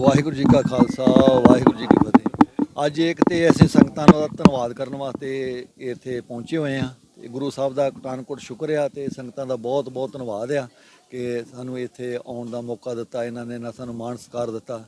ਵਾਹਿਗੁਰੂ ਜੀ ਕਾ ਖਾਲਸਾ, ਵਾਹਿਗੁਰੂ ਜੀ ਕੀ ਫਤਿਹ। ਅੱਜ ਇੱਕ ਤੇ ਅਸੀਂ ਸੰਗਤਾਂ ਦਾ ਧੰਨਵਾਦ ਕਰਨ ਵਾਸਤੇ ਇੱਥੇ ਪਹੁੰਚੇ ਹੋਏ ਆ ਤੇ ਗੁਰੂ ਸਾਹਿਬ ਦਾ ਕਟਾਨਕੋਟ ਸ਼ੁਕਰ ਆ ਤੇ ਸੰਗਤਾਂ ਦਾ ਬਹੁਤ ਬਹੁਤ ਧੰਨਵਾਦ ਆ ਕਿ ਸਾਨੂੰ ਇੱਥੇ ਆਉਣ ਦਾ ਮੌਕਾ ਦਿੱਤਾ, ਇਹਨਾਂ ਨੇ ਨਾ ਸਾਨੂੰ ਮਾਣ ਸਤਿਕਾਰ ਦਿੱਤਾ।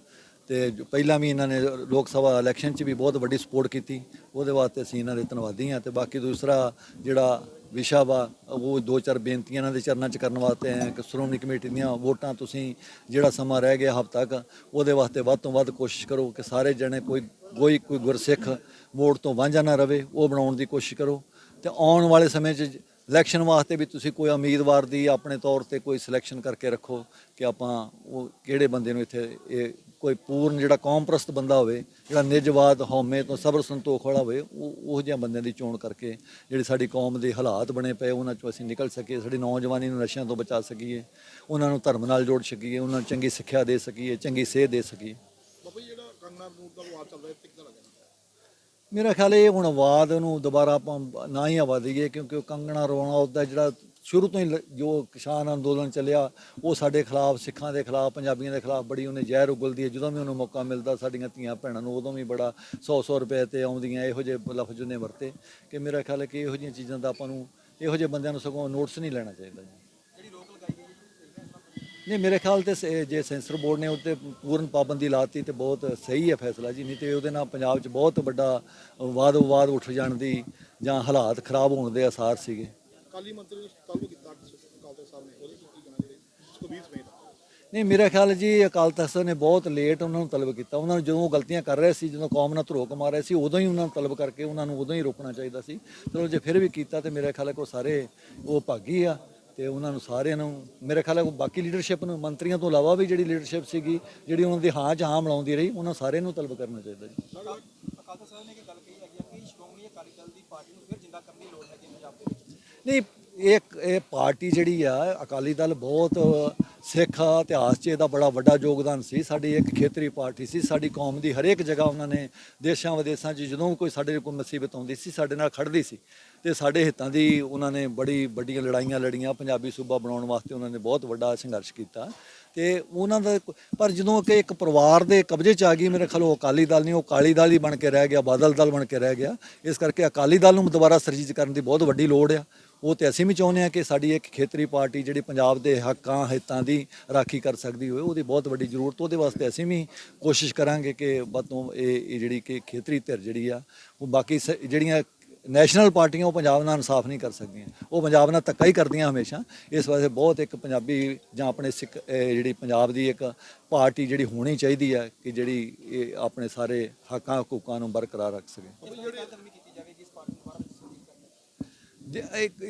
ਤੇ ਪਹਿਲਾਂ ਵੀ ਇਹਨਾਂ ਨੇ ਲੋਕ ਸਭਾ ਇਲੈਕਸ਼ਨ 'ਚ ਵੀ ਬਹੁਤ ਵੱਡੀ ਸਪੋਰਟ ਕੀਤੀ। ਉਹਦੇ ਵਾਸਤੇ ਅਸੀਂ ਇਹਨਾਂ ਦੇ ਧੰਨਵਾਦੀ ਹਾਂ ਤੇ ਬਾਕੀ ਦੂਸਰਾ ਜਿਹੜਾ ਵਿਸ਼ਾ ਵਾ, ਉਹ ਦੋ ਚਾਰ ਬੇਨਤੀਆਂ ਇਹਨਾਂ ਦੇ ਚਰਨਾਂ 'ਚ ਕਰਨ ਵਾਸਤੇ ਹੈ ਕਿ ਸ਼੍ਰੋਮਣੀ ਕਮੇਟੀ ਦੀਆਂ ਵੋਟਾਂ ਤੁਸੀਂ ਜਿਹੜਾ ਸਮਾਂ ਰਹਿ ਗਿਆ ਹਫ਼ਤਾ ਤੱਕ ਉਹਦੇ ਵਾਸਤੇ ਵੱਧ ਤੋਂ ਵੱਧ ਕੋਸ਼ਿਸ਼ ਕਰੋ ਕਿ ਸਾਰੇ ਜਣੇ ਕੋਈ ਕੋਈ ਕੋਈ ਗੁਰਸਿੱਖ ਵੋਟ ਤੋਂ ਵਾਂਝਾ ਨਾ ਰਵੇ, ਉਹ ਬਣਾਉਣ ਦੀ ਕੋਸ਼ਿਸ਼ ਕਰੋ। ਤੇ ਆਉਣ ਵਾਲੇ ਸਮੇਂ 'ਚ ਇਲੈਕਸ਼ਨ ਵਾਸਤੇ ਵੀ ਤੁਸੀਂ ਕੋਈ ਉਮੀਦਵਾਰ ਦੀ ਆਪਣੇ ਤੌਰ ਤੇ ਕੋਈ ਸਿਲੈਕਸ਼ਨ ਕਰਕੇ ਰੱਖੋ ਕਿ ਆਪਾਂ ਉਹ ਕਿਹੜੇ ਬੰਦੇ ਨੂੰ ਇੱਥੇ ਇਹ ਕੋਈ ਪੂਰਨ ਜਿਹੜਾ ਕੌਮਪ੍ਰਸਤ ਬੰਦਾ ਹੋਵੇ ਜਿਹੜਾ ਨਿਜਵਾਦ ਹਉਮੈ ਤੋਂ ਸਬਰ ਸੰਤੋਖ ਵਾਲਾ ਹੋਵੇ ਉਹ ਉਹ ਜਿਹੇ ਬੰਦਿਆਂ ਦੀ ਚੋਣ ਕਰਕੇ ਜਿਹੜੀ ਸਾਡੀ ਕੌਮ ਦੇ ਹਾਲਾਤ ਬਣੇ ਪਏ ਉਹਨਾਂ ਚੋਂ ਅਸੀਂ ਨਿਕਲ ਸਕੀਏ ਸਾਡੀ ਨੌਜਵਾਨੀ ਨੂੰ ਨਸ਼ਿਆਂ ਤੋਂ ਬਚਾ ਸਕੀਏ ਉਹਨਾਂ ਨੂੰ ਧਰਮ ਨਾਲ ਜੋੜ ਸਕੀਏ ਉਹਨਾਂ ਨੂੰ ਚੰਗੀ ਸਿੱਖਿਆ ਦੇ ਸਕੀਏ ਚੰਗੀ ਸੇਧ ਦੇ ਸਕੀਏ। ਬਾਬਾ ਜਿਹੜਾ ਕੰਗਨਾ ਰਣੌਤ ਦਾ ਵਿਵਾਦ ਚੱਲ ਰਿਹਾ ਕਿੱਦਾਂ ਲੱਗਦਾ? ਮੇਰਾ ਖਿਆਲ ਇਹ ਹੁਣ ਆਵਾਜ਼ ਨੂੰ ਦੁਬਾਰਾ ਆਪਾਂ ਨਾ ਹੀ ਆਵਾ ਦਈਏ ਕਿਉਂਕਿ ਉਹ ਕੰਗਣਾ ਰੋਣਾ ਦਾ ਜਿਹੜਾ ਸ਼ੁਰੂ ਤੋਂ ਹੀ ਲ- ਜੋ ਕਿਸਾਨ ਅੰਦੋਲਨ ਚੱਲਿਆ, ਉਹ ਸਾਡੇ ਖਿਲਾਫ, ਸਿੱਖਾਂ ਦੇ ਖਿਲਾਫ, ਪੰਜਾਬੀਆਂ ਦੇ ਖਿਲਾਫ ਬੜੀ ਉਹਨੇ ਜ਼ਹਿਰ ਉਗਲਦੀ ਹੈ। ਜਦੋਂ ਵੀ ਉਹਨੂੰ ਮੌਕਾ ਮਿਲਦਾ, ਸਾਡੀਆਂ ਧੀਆਂ ਭੈਣਾਂ ਨੂੰ ਉਦੋਂ ਵੀ ਬੜਾ 100-100 ਰੁਪਏ ਤੇ ਆਉਂਦੀਆਂ, ਇਹੋ ਜਿਹੇ ਲਫ਼ਜ਼ ਉਹਨੇ ਵਰਤੇ ਕਿ ਮੇਰਾ ਖਿਆਲ ਹੈ ਕਿ ਇਹੋ ਜਿਹੀਆਂ ਚੀਜ਼ਾਂ ਦਾ ਆਪਾਂ ਨੂੰ, ਇਹੋ ਜਿਹੇ ਬੰਦਿਆਂ ਨੂੰ ਸਗੋਂ ਨੋਟਿਸ ਨਹੀਂ ਲੈਣਾ ਚਾਹੀਦਾ ਜੀ। ਨਹੀਂ, ਮੇਰੇ ਖਿਆਲ ਤੇ ਸ- ਜੇ ਸੈਂਸਰ ਬੋਰਡ ਨੇ ਉੱਤੇ ਪੂਰਨ ਪਾਬੰਦੀ ਲਾਤੀ ਤੇ ਬਹੁਤ ਸਹੀ ਹੈ ਫੈਸਲਾ ਜੀ, ਨਹੀਂ ਤੇ ਉਹਦੇ ਨਾਲ ਪੰਜਾਬ 'ਚ ਬਹੁਤ ਵੱਡਾ ਵਾਦ ਵਿਵਾਦ ਉੱਠ ਜਾਣ ਦੀ ਜਾਂ ਹਾਲਾਤ ਖਰਾਬ ਹੋਣ ਦੇ ਆਸਾਰ ਸੀਗੇ। ਕਾਲੀ ਮੰਤਰੀ ਨੇ ਤਲਬ ਕੀਤਾ ਅਕਾਲ ਤਖਤ ਸਾਹਿਬ ਨੇ? ਉਹਦੇ ਕੀ ਕਹਿਣਾ ਜਿਹੜੇ ਸੁਖਬੀਰ ਸਮੇਤ ਨਹੀਂ ਮੇਰਾ ਖਿਆਲ ਜੀ ਅਕਾਲ ਤਖਤ ਸਾਹਿਬ ਨੇ ਬਹੁਤ ਲੇਟ ਉਹਨਾਂ ਨੂੰ ਤਲਬ ਕੀਤਾ। ਉਹਨਾਂ ਨੂੰ ਜਦੋਂ ਉਹ ਗਲਤੀਆਂ ਕਰ ਰਹੇ ਸੀ ਜਦੋਂ ਕੌਮ ਨਾਲ ਧਰੋਕ ਮਾਰ ਰਹੇ ਸੀ ਉਦੋਂ ਹੀ ਉਹਨਾਂ ਨੂੰ ਤਲਬ ਕਰਕੇ ਉਹਨਾਂ ਨੂੰ ਉਦੋਂ ਹੀ ਰੋਕਣਾ ਚਾਹੀਦਾ ਸੀ। ਚਲੋ ਜੇ ਫਿਰ ਵੀ ਕੀਤਾ ਤੇ ਮੇਰਾ ਖਿਆਲ ਹੈ ਕਿ ਸਾਰੇ ਉਹ ਭਾਗੀ ਆ ਤੇ ਉਹਨਾਂ ਨੂੰ ਸਾਰਿਆਂ ਨੂੰ ਮੇਰੇ ਖਿਆਲ ਹੈ ਬਾਕੀ ਲੀਡਰਸ਼ਿਪ ਨੂੰ ਮੰਤਰੀਆਂ ਤੋਂ ਇਲਾਵਾ ਵੀ ਜਿਹੜੀ ਲੀਡਰਸ਼ਿਪ ਸੀਗੀ ਜਿਹੜੀ ਉਹਨਾਂ ਦੀ ਹਾਂ 'ਚ ਹਾਂ ਮਿਲਾਉਂਦੀ ਰਹੀ ਉਹਨਾਂ ਸਾਰਿਆਂ ਨੂੰ ਤਲਬ ਕਰਨਾ ਚਾਹੀਦਾ ਜੀ ਅਕਾਲ ਤਖਤ ਸਾਹਿਬ ਨੇ ਇੱਕ ਗੱਲ ਕਹੀ ਹੈਗੀ ਆ ਕਿ ਸ਼੍ਰੋਮਣੀ ਅਕਾਲੀ ਦਲ ਦੀ ਪਾਰਟੀ ਨੂੰ ਫਿਰ ਜਿੰਦਾ ਕਰਨ ਦੀ ਲੋੜ ਹੈਗੀ ਹੈ ਪੰਜਾਬ ਦੇ ਵਿੱਚ ਨਹੀਂ ਇਹ ਇਹ ਪਾਰਟੀ ਜਿਹੜੀ ਆ, ਅਕਾਲੀ ਦਲ ਬਹੁਤ ਸਿੱਖ ਇਤਿਹਾਸ 'ਚ ਇਹਦਾ ਬੜਾ ਵੱਡਾ ਯੋਗਦਾਨ ਸੀ। ਸਾਡੀ ਇੱਕ ਖੇਤਰੀ ਪਾਰਟੀ ਸੀ। ਸਾਡੀ ਕੌਮ ਦੀ ਹਰੇਕ ਜਗ੍ਹਾ ਉਹਨਾਂ ਨੇ ਦੇਸ਼ਾਂ ਵਿਦੇਸ਼ਾਂ 'ਚ ਜਦੋਂ ਕੋਈ ਸਾਡੇ ਕੋਲ ਮੁਸੀਬਤ ਆਉਂਦੀ ਸੀ, ਸਾਡੇ ਨਾਲ ਖੜਦੀ ਸੀ। ਤੇ ਸਾਡੇ ਹਿੱਤਾਂ ਦੀ ਉਹਨਾਂ ਨੇ ਬੜੀ ਵੱਡੀਆਂ ਲੜਾਈਆਂ ਲੜੀਆਂ, ਪੰਜਾਬੀ ਸੂਬਾ ਬਣਾਉਣ ਵਾਸਤੇ ਉਹਨਾਂ ਨੇ ਬਹੁਤ ਵੱਡਾ ਸੰਘਰਸ਼ ਕੀਤਾ। ਤੇ ਉਹਨਾਂ ਦਾ ਪਰ ਜਦੋਂ ਕਿ ਇੱਕ ਪਰਿਵਾਰ ਦੇ ਕਬਜ਼ੇ 'ਚ ਆ ਗਈ, ਮੇਰੇ ਖਿਆਲ ਉਹ ਅਕਾਲੀ ਦਲ ਨਹੀਂ, ਉਹ ਕਾਲੀ ਦਲ ਹੀ ਬਣ ਕੇ ਰਹਿ ਗਿਆ, ਬਾਦਲ ਦਲ ਬਣ ਕੇ ਰਹਿ ਗਿਆ। ਇਸ ਕਰਕੇ ਅਕਾਲੀ ਦਲ ਨੂੰ ਦੁਬਾਰਾ ਸਰਜੀਤ ਕਰਨ ਦੀ ਬਹੁਤ ਵੱਡੀ ਲੋੜ ਆ। ਉਹ ਤੇ ਅਸੀਂ ਵੀ ਚਾਹੁੰਦੇ ਹਾਂ ਕਿ ਸਾਡੀ ਇੱਕ ਖੇਤਰੀ ਪਾਰਟੀ ਜਿਹੜੀ ਪੰਜਾਬ ਦੇ ਹੱਕਾਂ, ਹਿੱਤਾਂ ਦੀ ਰਾਖੀ ਕਰ ਸਕਦੀ ਹੋਵੇ, ਉਹਦੀ ਬਹੁਤ ਵੱਡੀ ਜ਼ਰੂਰਤ, ਉਹਦੇ ਵਾਸਤੇ ਅਸੀਂ ਵੀ ਕੋਸ਼ਿਸ਼ ਕਰਾਂਗੇ ਕਿ ਵੱਧ ਤੋਂ ਇਹ ਜਿਹੜੀ ਕਿ ਖੇਤਰੀ ਧਿਰ ਜਿਹੜੀ ਆ, ਉਹ ਬਾਕੀ ਸ- ਜਿਹੜੀਆਂ ਨੈਸ਼ਨਲ ਪਾਰਟੀਆਂ ਉਹ ਪੰਜਾਬ ਨਾਲ ਇਨਸਾਫ ਨਹੀਂ ਕਰ ਸਕਦੀਆਂ। ਉਹ ਪੰਜਾਬ ਨਾਲ ਧੱਕਾ ਹੀ ਕਰਦੀਆਂ ਹਮੇਸ਼ਾ। ਇਸ ਵਾਸਤੇ ਬਹੁਤ ਇੱਕ ਪੰਜਾਬੀ ਜਾਂ ਆਪਣੇ ਸਿੱਖ ਜਿਹੜੀ ਪੰਜਾਬ ਦੀ ਇੱਕ ਪਾਰਟੀ ਜਿਹੜੀ ਹੋਣੀ ਚਾਹੀਦੀ ਹੈ ਕਿ ਜਿਹੜੀ ਇਹ ਆਪਣੇ ਸਾਰੇ ਹੱਕਾਂ ਹਕੂਕਾਂ ਨੂੰ ਬਰਕਰਾਰ ਰੱਖ ਸਕੇ ਜਦੋਂ ਇਹ ਕਦਮ ਕੀਤੀ ਜਾਵੇਗੀ ਇਸ ਪਾਰਟੀ ਨੂੰ ਦੁਬਾਰਾ ਸਰਜੀਤ ਕਰਨ ਦੀ ਜੇ ਇਹ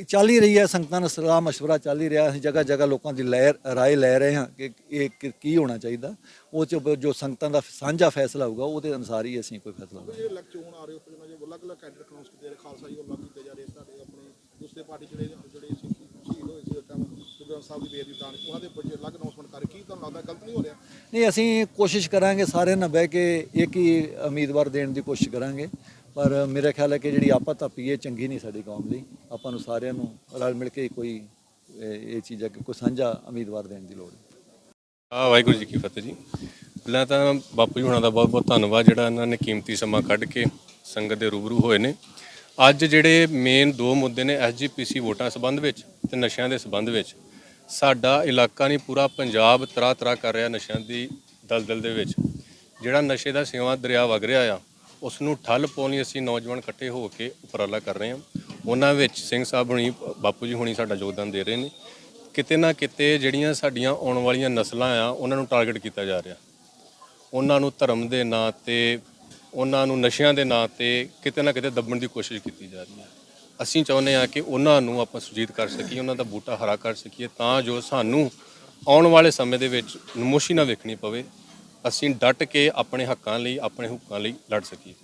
ਚੱਲ ਹੀ ਰਹੀ ਹੈ ਸੰਗਤਾਂ ਨਾਲ ਸਲਾਹ مشورہ ਚੱਲ ਹੀ ਰਿਹਾ ਅਸੀਂ ਜਗ੍ਹਾ ਜਗ੍ਹਾ ਲੋਕਾਂ ਦੀ ਲੈ ਰਾਏ ਲੈ ਰਹੇ ਹਾਂ ਕਿ ਇਹ ਕੀ- ਕੀ ਹੋਣਾ ਚਾਹੀਦਾ ਉਹ ਚ ਜੋ ਸੰਗਤਾਂ ਦਾ ਸਾਂਝਾ ਫੈਸਲਾ ਹੋਊਗਾ ਉਹਦੇ ਅਨੁਸਾਰ ਹੀ ਅਸੀਂ ਕੋਈ ਫੈਸਲਾ ਲਵਾਂਗੇ ਜਿਹੜੇ ਲੱਗ ਚੋਣ ਆ ਰਹੇ ਉਸ ਤੋਂ ਜੇ ਅਲੱਗ-ਅਲੱਗ ਕੈਂਡੀਡੇਟ ਅਨਾਉਂਸ ਕੀਤੇ ਜਾ ਰਹੇ ਖਾਲਸਾ ਜੀ ਵੱਲੋਂ ਕੀਤੇ ਜਾ ਰਹੇ ਤੁਹਾਡੇ ਆਪਣੇ ਦੂਸਰੇ ਪਾਰਟੀ ਜਿਹੜੇ ਜਿਹੜੇ ਸਿੱਖ ਸ਼ਹੀਦ ਹੋਏ ਸੀ ਉਸ ਟਾਈਮ ਗੁਰੂ ਗ੍ਰੰਥ ਸਾਹਿਬ ਦੀ ਬੇਅਦਬੀ ਦਾਨ ਉਹਨਾਂ ਦੇ ਬੱਚੇ ਅਲੱਗ ਅਨਾਉਂਸਮੈਂਟ ਕਰ ਕੀ ਤੁਹਾਨੂੰ ਲੱਗਦਾ ਗਲਤ ਨਹੀਂ ਹੋ ਰਿਹਾ ਨਹੀਂ ਅਸੀਂ ਕੋਸ਼ਿਸ਼ ਕਰਾਂਗੇ ਸਾਰਿਆਂ ਨਾਲ ਬਹਿ ਕੇ ਇੱਕ ਹੀ ਉਮੀਦਵਾਰ ਦੇਣ ਦੀ ਕੋਸ਼ਿਸ਼ ਕਰਾਂਗੇ ਪਰ ਮੇਰਾ ਖਿਆਲ ਹੈ ਕਿ ਜਿਹੜੀ ਆਪਾ ਧੱਪੀ ਇਹ ਚੰਗੀ ਨਹੀਂ ਸਾਡੀ ਕੌਮ ਲਈ ਆਪਾਂ ਨੂੰ ਸਾਰਿਆਂ ਨੂੰ ਰਲ ਮਿਲ ਕੇ ਕੋਈ, ਇਹ ਚੀਜ਼ ਹੈ ਕਿ ਕੋਈ ਸਾਂਝਾ ਉਮੀਦਵਾਰ ਦੇਣ ਦੀ ਲੋੜ ਹੈ। ਆ ਵਾਹਿਗੁਰੂ ਜੀ ਕੀ ਫਤਿਹ ਜੀ। ਪਹਿਲਾਂ ਤਾਂ ਬਾਪੂ ਜੀ ਹੁਣਾਂ ਦਾ ਬਹੁਤ ਬਹੁਤ ਧੰਨਵਾਦ, ਜਿਹੜਾ ਇਹਨਾਂ ਨੇ ਕੀਮਤੀ ਸਮਾਂ ਕੱਢ ਕੇ ਸੰਗਤ ਦੇ ਰੂਬਰੂ ਹੋਏ ਨੇ। ਅੱਜ ਜਿਹੜੇ ਮੇਨ ਦੋ ਮੁੱਦੇ ਨੇ ਐਸਜੀਪੀਸੀ ਵੋਟਾਂ ਸੰਬੰਧ ਵਿੱਚ ਤੇ ਨਸ਼ਿਆਂ ਦੇ ਸੰਬੰਧ ਵਿੱਚ, ਸਾਡਾ ਇਲਾਕਾ ਨਹੀਂ, ਪੂਰਾ ਪੰਜਾਬ ਤਰਾ ਤਰਾ ਕਰ ਰਿਹਾ ਨਸ਼ਿਆਂ ਦੀ ਦਲਦਲ ਦੇ ਵਿੱਚ। ਜਿਹੜਾ ਨਸ਼ੇ ਦਾ ਸੇਵਾ ਦਰਿਆ ਵਗ ਰਿਹਾ ਆ ਉਸ ਨੂੰ ਠੱਲ ਪਾਉਣ ਲਈ ਅਸੀਂ ਨੌਜਵਾਨ ਇਕੱਠੇ ਹੋ ਕੇ ਉਪਰਾਲਾ ਕਰ ਰਹੇ ਹਾਂ। ਉਹਨਾਂ ਵਿੱਚ ਸਿੰਘ ਸਾਹਿਬ ਹੁਣੀ, ਬਾਪੂ ਜੀ ਹੁਣੀ ਸਾਡਾ ਯੋਗਦਾਨ ਦੇ ਰਹੇ ਨੇ। ਕਿਤੇ ਨਾ ਕਿਤੇ ਜਿਹੜੀਆਂ ਸਾਡੀਆਂ ਆਉਣ ਵਾਲੀਆਂ ਨਸਲਾਂ ਆ, ਉਹਨਾਂ ਨੂੰ ਟਾਰਗੇਟ ਕੀਤਾ ਜਾ ਰਿਹਾ। ਉਹਨਾਂ ਨੂੰ ਧਰਮ ਦੇ ਨਾਂ ਤੇ, ਉਹਨਾਂ ਨੂੰ ਨਸ਼ਿਆਂ ਦੇ ਨਾਂ ਤੇ ਕਿਤੇ ਨਾ ਕਿਤੇ ਦੱਬਣ ਦੀ ਕੋਸ਼ਿਸ਼ ਕੀਤੀ ਜਾ ਰਹੀ ਹੈ। ਅਸੀਂ ਚਾਹੁੰਦੇ ਆ ਕਿ ਉਹਨਾਂ ਨੂੰ ਆਪਾਂ ਸੁਜੀਤ ਕਰ ਸਕੀਏ, ਉਹਨਾਂ ਦਾ ਬੂਟਾ ਹਰਾ ਕਰ ਸਕੀਏ, ਤਾਂ ਜੋ ਸਾਨੂੰ ਆਉਣ ਵਾਲੇ ਸਮੇਂ ਦੇ ਵਿੱਚ ਨਮੋਸ਼ੀ ਨਾ ਵੇਖਣੀ ਪਵੇ। ਅਸੀਂ ਡਟ ਕੇ ਆਪਣੇ ਹੱਕਾਂ ਲਈ ਆਪਣੇ ਹੁੱਕਾਂ ਲਈ ਲੜ ਸਕੀਏ।